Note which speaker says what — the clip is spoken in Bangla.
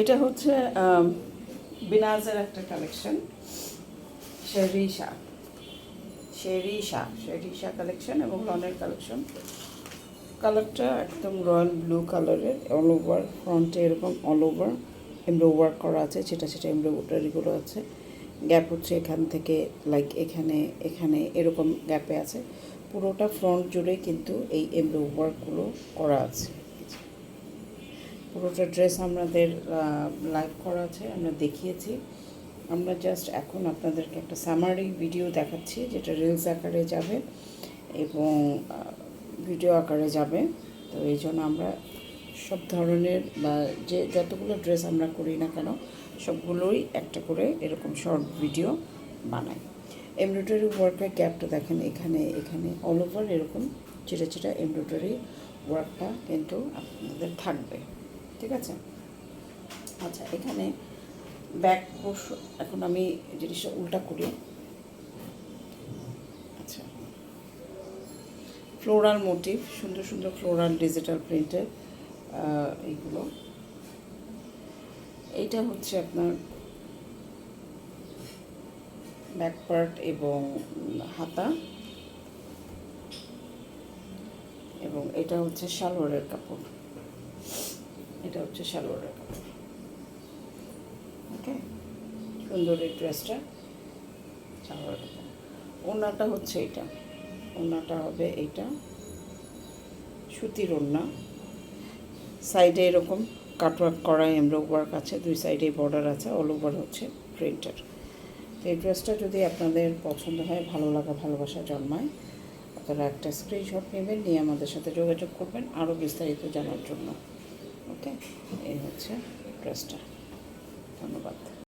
Speaker 1: এটা হচ্ছে বিনাজের একটা কালেকশন শেরিশা। শেরিশা শেরিশা কালেকশন এবং লনের কালেকশন কালারটা একদম রয়্যাল ব্লু কালারের অল ওভার ফ্রন্টে এরকম অল ওভার এমব্রো ওয়ার্ক করা আছে সেটা সেটা এমব্রয়ডারিগুলো আছে। গ্যাপ হচ্ছে এখান থেকে লাইক এখানে এখানে এরকম গ্যাপে আছে। পুরোটা ফ্রন্ট জুড়ে কিন্তু এই এমব্রো ওয়ার্কগুলো করা আছে। পুরোটা ড্রেস আমাদের লাইভ করা আছে, আমরা দেখিয়েছি। আমরা জাস্ট এখন আপনাদেরকে একটা সামারি ভিডিও দেখাচ্ছি, যেটা রিলস আকারে যাবে এবং ভিডিও আকারে যাবে। তো এই জন্য আমরা সব ধরনের বা যে যতগুলো ড্রেস আমরা করি না কেন, সবগুলোই একটা করে এরকম শর্ট ভিডিও বানাই। এমব্রয়ডারি ওয়ার্কের গ্যাপটা দেখেন এখানে এখানে অল ওভার এরকম চিটা চিটা এমব্রয়ডারি ওয়ার্কটা কিন্তু আপনাদের থাকবে। ঠিক আছে? আচ্ছা এখানে ব্যাক পোর্শ এখন আমি জিনিসটা উল্টা করি। আচ্ছা। ফ্লোরাল মোটিভ, সুন্দর সুন্দর ফ্লোরাল ডিজিটাল প্রিন্টের এইগুলো। এইটা হচ্ছে আপনার ব্যাক পার্ট এবং হাতা। এবং এটা হচ্ছে সালোয়ারের কাপড়। এটা হচ্ছে সালোয়ারের কাপড়। ওকে সুন্দর এই ড্রেসটা। সালোয়ারের কাপড়। ওনাটা হচ্ছে এটা। ওনাটা হবে এইটা সুতির ওড়না। সাইডে এরকম কাটওয়ার্ক করা এমব্রো ওয়ার্ক আছে। দুই সাইডে বর্ডার আছে, অল ওভার হচ্ছে প্রিন্টার। তো এই ড্রেসটা যদি আপনাদের পছন্দ হয়, ভালো লাগা, ভালোবাসা জন্মায়, আপনারা একটা স্ক্রিনশট নেবেন, নিয়ে আমাদের সাথে যোগাযোগ করবেন আরও বিস্তারিত জানার জন্য। ওকে এই হচ্ছে ড্রেসটা ধন্যবাদ।